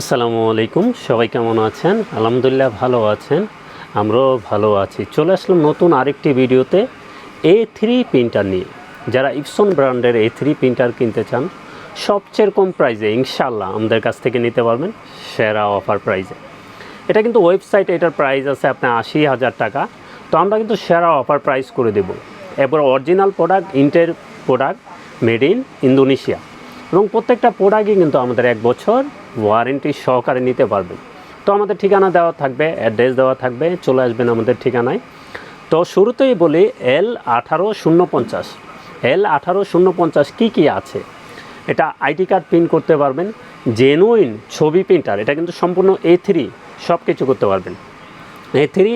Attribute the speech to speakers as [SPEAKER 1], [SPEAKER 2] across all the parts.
[SPEAKER 1] আসসালামু আলাইকুম, সবাই কেমন আছেন? আলহামদুলিল্লাহ ভালো আছেন, আমরাও ভালো আছি। চলে আসলাম নতুন আরেকটি ভিডিওতে এ থ্রি প্রিন্টার নিয়ে। যারা ইপসন ব্র্যান্ডের এ থ্রি প্রিন্টার কিনতে চান, সবচেয়ে কম প্রাইসে ইনশাল্লাহ আমাদের কাছ থেকে নিতে পারবেন সেরা অফার প্রাইজে এটা কিন্তু ওয়েবসাইটে এটার প্রাইস আছে আপনার আশি হাজার টাকা। তো আমরা কিন্তু সেরা অফার প্রাইস করে দেব। এবার অরিজিনাল প্রোডাক্ট ইন্টের প্রোডাক্ট মেড ইন ইন্দোনেশিয়া এবং প্রত্যেকটা প্রোডাক্টই কিন্তু আমাদের এক বছর ওয়ারেন্টি সহকারে নিতে পারবেন তো আমাদের ঠিকানা দেওয়া থাকবে অ্যাড্রেস দেওয়া থাকবে, চলে আসবেন আমাদের ঠিকানায়। তো শুরুতেই বলি এল আঠারো শূন্য পঞ্চাশ। এল আঠারো শূন্য পঞ্চাশ কী কী আছে? এটা আইডি কার্ড প্রিন্ট করতে পারবেন জেনুইন ছবি প্রিন্টার এটা কিন্তু সম্পূর্ণ এ থ্রি সব কিছু করতে পারবেন। এ থ্রি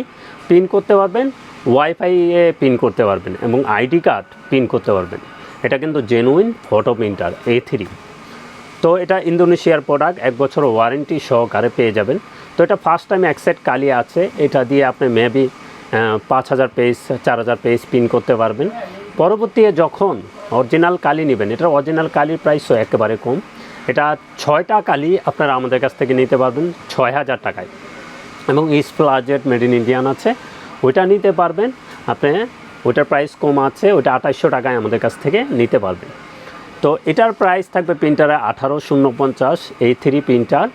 [SPEAKER 1] প্রিন্ট করতে পারবেন ওয়াইফাইয়ে প্রিন্ট করতে পারবেন এবং আইডি কার্ড প্রিন্ট করতে পারবেন। এটা কিন্তু genuine photo printer A three তো এটা ইন্দোনেশিয়ার প্রোডাক্ট এক বছর ওয়ারেন্টি সহকারে পেয়ে যাবেন। তো এটা ফার্স্ট টাইম অ্যাকসেট কালি আছে, এটা দিয়ে আপনি মেবি পাঁচ হাজার পেজ চার হাজার পেজ প্রিন্ট করতে পারবেন। পরবর্তীতে যখন অরিজিনাল কালি নেবেন, এটার অরিজিনাল কালির প্রাইসও একেবারে কম। এটা ছয়টা কালি আপনারা আমাদের কাছ থেকে নিতে পারবেন, ছয় হাজার টাকায়। এবং ইস্ট প্লাজেট মেড ইন ইন্ডিয়ান আছে, ওইটা নিতে পারবেন। আপনি ওইটার প্রাইস কম আছে ওইটা আঠাইশশো টাকায় আমাদের কাছ থেকে নিতে পারবেন তো এটার প্রাইস থাকবে প্রিন্টারে আঠারো শূন্য পঞ্চাশ এই থ্রি প্রিন্টার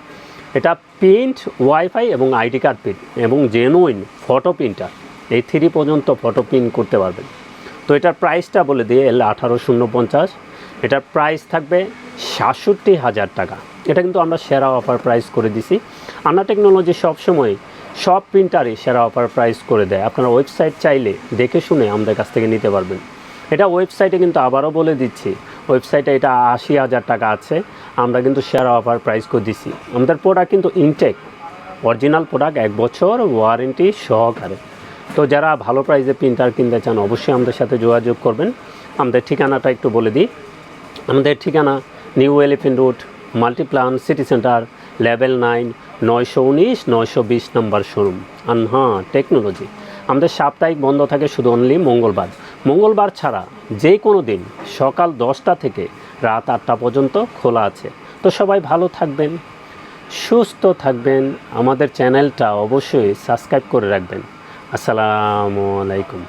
[SPEAKER 1] এটা প্রিন্ট ওয়াইফাই এবং আইডি কার্ড প্রিন্ট এবং জেনুইন ফটো প্রিন্টার এই থ্রি পর্যন্ত ফটো প্রিন্ট করতে পারবেন। তো এটার প্রাইসটা বলে দিয়ে এলে আঠারো শূন্য পঞ্চাশ এটার প্রাইস থাকবে সাতষট্টি হাজার টাকা। এটা কিন্তু আমরা সেরা অফার প্রাইস করে দিছি। আনা টেকনোলজি সবসময় সব প্রিন্টারই সেরা অফার প্রাইস করে দেয়। আপনারা ওয়েবসাইট চাইলে দেখে শুনে আমাদের কাছ থেকে নিতে পারবেন। এটা ওয়েবসাইটে কিন্তু আবারও বলে দিচ্ছি, ওয়েবসাইটে এটা আশি হাজার টাকা আছে, আমরা কিন্তু সেরা অফার প্রাইস করে দিচ্ছি আমাদের প্রোডাক্ট কিন্তু ইনটেক অরিজিনাল প্রোডাক্ট এক বছর ওয়ারেন্টি সহকারে। তো যারা ভালো প্রাইসে প্রিন্টার কিনতে চান, অবশ্যই আমাদের সাথে যোগাযোগ করবেন। আমাদের ঠিকানাটা একটু বলে দিই। আমাদের ঠিকানা new elephant road Multiplan city centre level nine নয়শো উনিশ, নয়শো বিশ নম্বর শোরুম। আনহা টেকনোলজি। আমাদের সাপ্তাহিক বন্ধ থাকে শুধু অনলি মঙ্গলবার। মঙ্গলবার ছাড়া যে কোনো দিন সকাল দশটা থেকে রাত আটটা পর্যন্ত খোলা আছে। তো সবাই ভালো থাকবেন, সুস্থ থাকবেন। আমাদের চ্যানেলটা অবশ্যই সাবস্ক্রাইব করে রাখবেন। আসসালামু আলাইকুম।